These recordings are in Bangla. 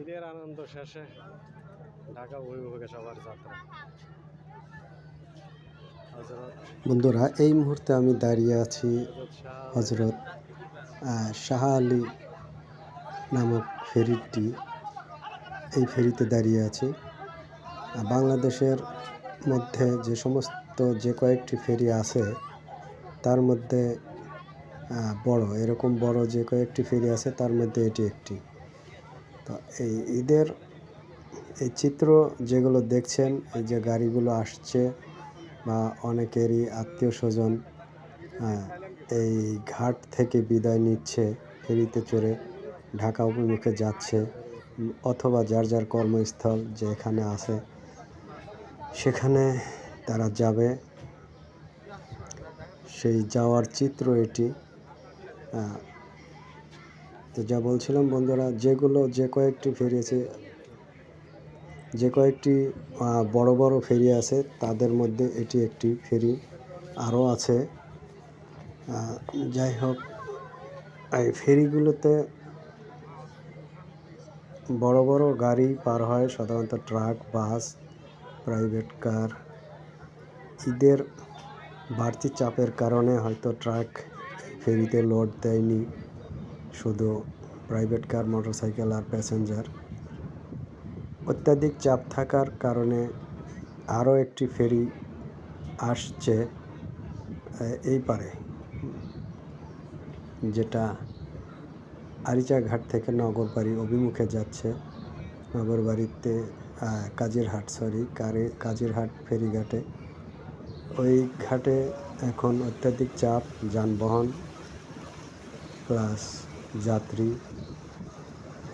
ঈদের আনন্দ শেষে ঢাকা অভিভাবকে সবার যাত্রা। বন্ধুরা, এই মুহূর্তে আমি দাঁড়িয়ে আছি হজরত শাহ আলী নামক ফেরিটি, এই ফেরিতে দাঁড়িয়ে আছি। বাংলাদেশের মধ্যে যে সমস্ত যে কয়েকটি ফেরি আছে, তার মধ্যে বড়, এরকম বড় যে কয়েকটি ফেরি আছে, তার মধ্যে এটি একটি। তো এই ঈদের এই চিত্র যেগুলো দেখছেন, এই যে গাড়িগুলো আসছে বা অনেকেরই আত্মীয় স্বজন এই ঘাট থেকে বিদায় নিচ্ছে, ফেরিতে চড়ে ঢাকা অভিমুখে যাচ্ছে, অথবা যার যার কর্মস্থল যে এখানে আছে সেখানে তারা যাবে। সেই যাওয়ার চিত্র এটি। তো যা বলছিলাম বন্ধুরা, যেগুলো যে কয়েকটি ফেরি আছে যে কয়েকটি বড় বড় ফেরি আছে, তাদের মধ্যে এটি একটি ফেরি আরও আছে। যাই হোক, এই ফেরিগুলোতে বড় বড় গাড়ি পার হয়, সাধারণত ট্রাক, বাস প্রাইভেট কার। ঈদের বাড়তি চাপের কারণে হয়তো ট্রাক ফেরিতে লোড দেয়নি, শুধু প্রাইভেট কার, মোটরসাইকেল আর প্যাসেঞ্জার। অত্যাধিক চাপ থাকার কারণে আরও একটি ফেরি আসছে এই পারে, যেটা আরিচা ঘাট থেকে নগরবাড়ি অভিমুখে যাচ্ছে। নগরবাড়িতে আহ, কাজিরহাট সরি কারে কাজিরহাট ফেরিঘাটে। ওই ঘাটে এখন অত্যাধিক চাপ যানবাহন প্লাস যাত্রী।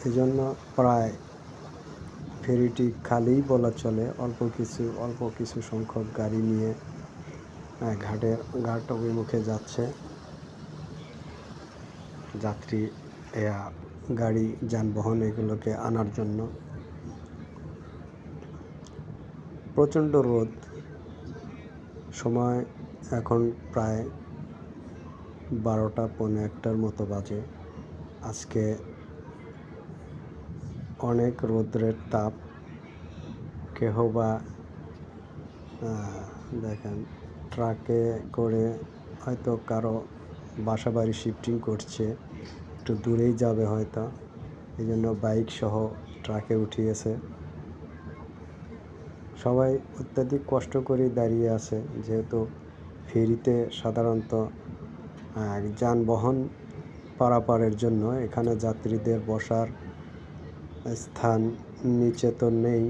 এজন্য প্রায় ফেরিটি খালিই বলা চলে অল্প কিছু অল্প কিছু সংখ্যক গাড়ি নিয়ে আহ, ঘাটের ঘাট অভিমুখে যাচ্ছে। যাত্রী গাড়ি যানবাহন এগুলোকে আনার জন্য। প্রচণ্ড রোদ। সময় এখন প্রায় বারোটা পৌনে একটার মতো বাজে। আজকে অনেক রৌদ্রের তাপ। কেহ বা দেখেন, ট্রাকে করে হয়তো কারও বাসা বাড়ি শিফটিং করছে, একটু দূরেই যাবে হয়তো। এই জন্য বাইক সহ ট্রাকে উঠিয়েছে। সবাই অত্যাধিক কষ্ট করেই দাঁড়িয়ে আছে, যেহেতু ফেরিতে সাধারণত যানবাহন পারাপারের জন্য। এখানে যাত্রীদের বসার স্থান নিচে তো নেই।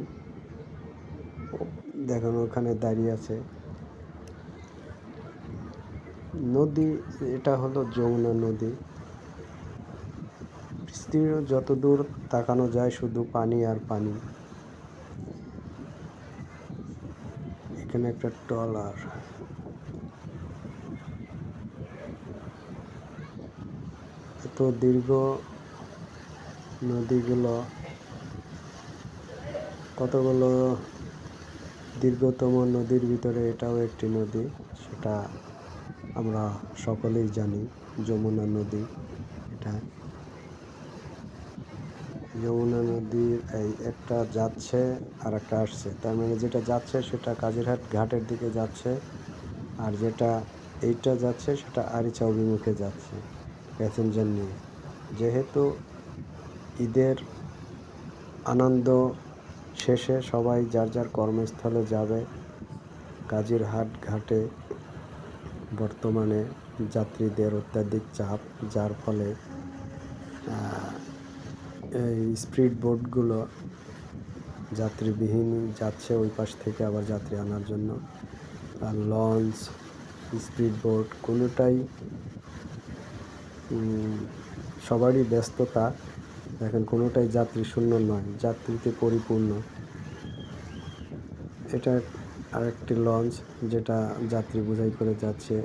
দেখুন, ওখানে দাঁড়িয়ে আছে। নদী, এটা হলো যমুনা নদী। বিস্তীর্ণ যতদূর তাকানো যায় শুধু পানি আর পানি। এখানে একটা ট্রলার। এত দীর্ঘ নদীগুলো, কতগুলো দীর্ঘতম নদীর ভিতরে এটাও একটি নদী, সেটা আমরা সকলেই জানি, যমুনা নদী, এটা যমুনা নদীর এই একটা যাচ্ছে আর একটা আসছে। তার মানে যেটা যাচ্ছে সেটা কাজিরহাট ঘাটের দিকে যাচ্ছে, আর যেটা এইটা যাচ্ছে সেটা আরিচা অভিমুখে যাচ্ছে প্যাসেঞ্জার নিয়ে। যেহেতু ঈদের আনন্দ শেষে সবাই যার যার কর্মস্থলে যাবে, কাজিরহাট ঘাটে বর্তমানে যাত্রীদের অত্যাধিক চাপ, যার ফলে এই স্পিড বোটগুলো যাত্রীবিহীন যাচ্ছে ওই পাশ থেকে আবার যাত্রী আনার জন্য। আর লঞ্চ, স্পিড বোট কোনোটাই সবারই ব্যস্ততা। এখন কোনোটাই যাত্রী শূন্য নয়, যাত্রীতে পরিপূর্ণ। এটা আরেকটি লঞ্চ যেটা যাত্রী বোঝাই করে যাচ্ছে।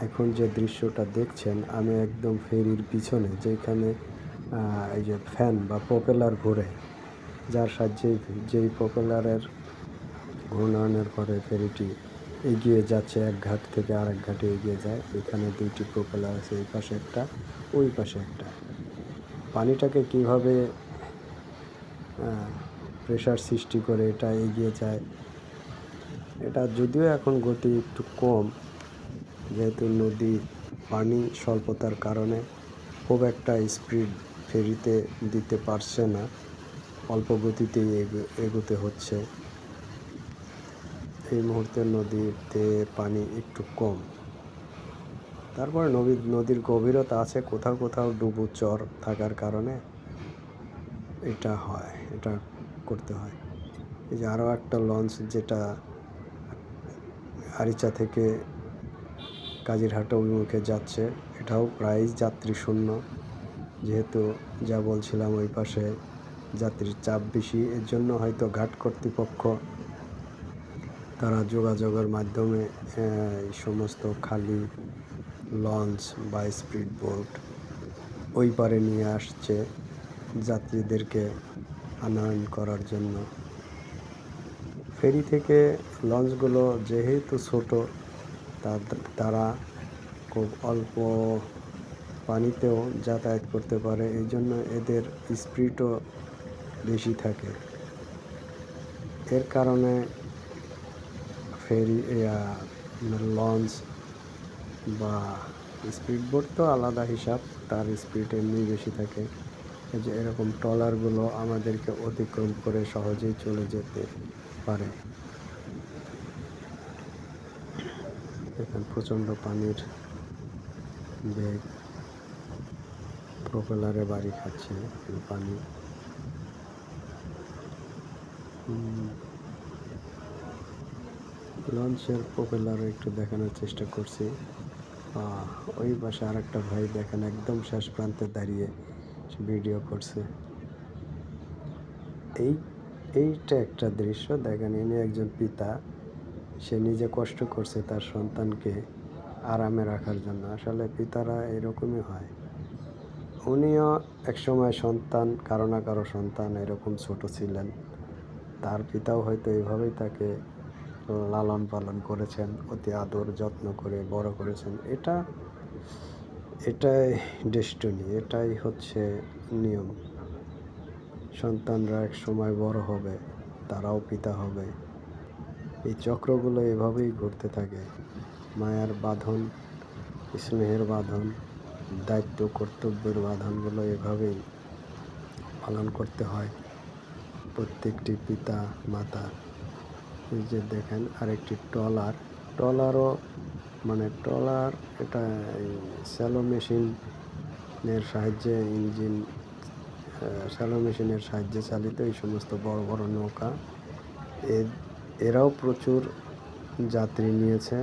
এখন যে দৃশ্যটা দেখছেন, আমি একদম ফেরির পিছনে, যেখানে এই যে ফ্যান বা প্রপেলার ঘুরে, যার সাহায্যে যেই প্রপেলারের ঘূর্ণয়নের পরে ফেরিটি এগিয়ে যাচ্ছে, এক ঘাট থেকে আরেক ঘাটে এগিয়ে যায়, এখানে দুইটি প্রপেলার আছে, এই পাশে একটা, ওই পাশে একটা। পানিটাকে কীভাবে প্রেশার সৃষ্টি করে এটা এগিয়ে যায়, এটা যদিও এখন গতি একটু কম, যেহেতু নদী, পানি স্বল্পতার কারণে খুব একটা স্পিড ফেরিতে দিতে পারছে না। অল্প গতিতেই এগো- এগোতে হচ্ছে। এই মুহূর্তে নদীতে পানি একটু কম। তারপরে নদী নদীর গভীরতা আছে, কোথাও কোথাও ডুবু চর থাকার কারণে এটা হয়, এটা করতে হয়। এই যে আরও একটা লঞ্চ যেটা আরিচা থেকে কাজিরহাট অভিমুখে যাচ্ছে, এটাও প্রায় যাত্রী শূন্য যেহেতু যা বলছিলাম ওই পাশে, যাত্রীর চাপ বেশি, এর জন্য হয়তো ঘাট কর্তৃপক্ষ তারা যোগাযোগের মাধ্যমে এই সমস্ত খালি লঞ্চ বা স্পিড বোট ওই পারে নিয়ে আসছে যাত্রীদেরকে আনয়ন করার জন্য। ফেরি থেকে লঞ্চগুলো যেহেতু ছোট তারা খুব অল্প পানিতেও যাতায়াত করতে পারে, এই জন্য এদের স্পিডও বেশি থাকে। এর কারণে ফেরি লঞ্চ বা স্পিড বোট তো আলাদা হিসাব, তার স্পিড এমনি বেশি থাকে। যে এরকম ট্রলারগুলো আমাদেরকে অতিক্রম করে সহজেই চলে যেতে পারে। এখানে প্রচণ্ড পানির বেগ প্রপেলারে বাড়ি খাচ্ছে পানি। লঞ্চের প্রপেলার একটু দেখানোর চেষ্টা করছি। ওই পাশে আর একটা ভাই দেখেন, একদম শেষ প্রান্তে দাঁড়িয়ে ভিডিও করছে। এই, এইটা একটা দৃশ্য, দেখেন, ইনি একজন পিতা। সে নিজে কষ্ট করছে তার সন্তানকে আরামে রাখার জন্য। আসলে পিতারা এরকমই হয়। উনিও একসময় সন্তান, কারও না কারও সন্তান এরকম ছোট ছিলেন। তার পিতাও হয়তো এইভাবেই তাকে লালন পালন করেছেন, অতি আদর, যত্ন করে, বড় করেছেন। এটা, এটাই ডেস্টনি এটাই হচ্ছে নিয়ম। সন্তানরা এক সময় বড় হবে, তারাও পিতা হবে। এই চক্রগুলো এভাবেই ঘুরতে থাকে। মায়ার বাঁধন, স্নেহের বাঁধন দায়িত্ব, কর্তব্যের বাঁধনগুলো এভাবেই পালন করতে হয়। প্রত্যেকটি পিতা মাতা, এই যে দেখেন আরেকটি ট্রলার। ট্রলারও মানে ট্রলার এটা স্যালো মেশিনের সাহায্যে ইঞ্জিন স্যালো মেশিনের সাহায্যে চালিত এই সমস্ত বড় বড় নৌকা। এরাও প্রচুর যাত্রী নিয়েছে।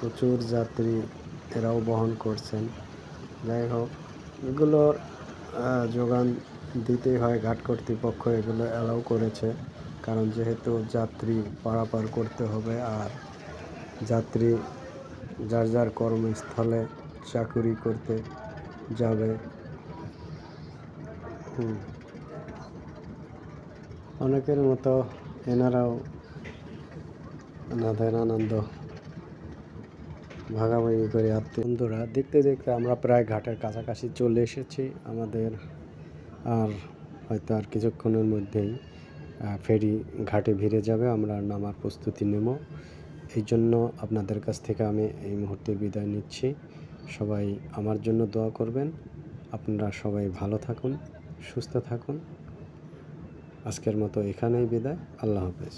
প্রচুর যাত্রী এরাও বহন করছেন। যাই হোক, এগুলোর যোগান দিতেই হয় ঘাট কর্তৃপক্ষ, এগুলো অ্যালাউ করেছে। কারণ যেহেতু যাত্রী পারাপার করতে হবে আর যাত্রী যার যার কর্মস্থলে চাকুরি করতে যাবে। অনেকের মতো এনারাও এনাদের আনন্দ ভাগাভাগি করে আত্মীয় বন্ধুরা, দেখতে দেখতে আমরা প্রায় ঘাটের কাছাকাছি চলে এসেছি। আমাদের আর হয়তো আর কিছুক্ষণের মধ্যেই ফেরি ঘাটে ভিড়ে যাবে। আমরা নামার প্রস্তুতি নেব। এই জন্য আপনাদের কাছ থেকে আমি এই মুহূর্তে বিদায় নিচ্ছি। সবাই আমার জন্য দোয়া করবেন। আপনারা সবাই ভালো থাকুন, সুস্থ থাকুন। আজকের মতো এখানেই বিদায়। আল্লাহ হাফেজ।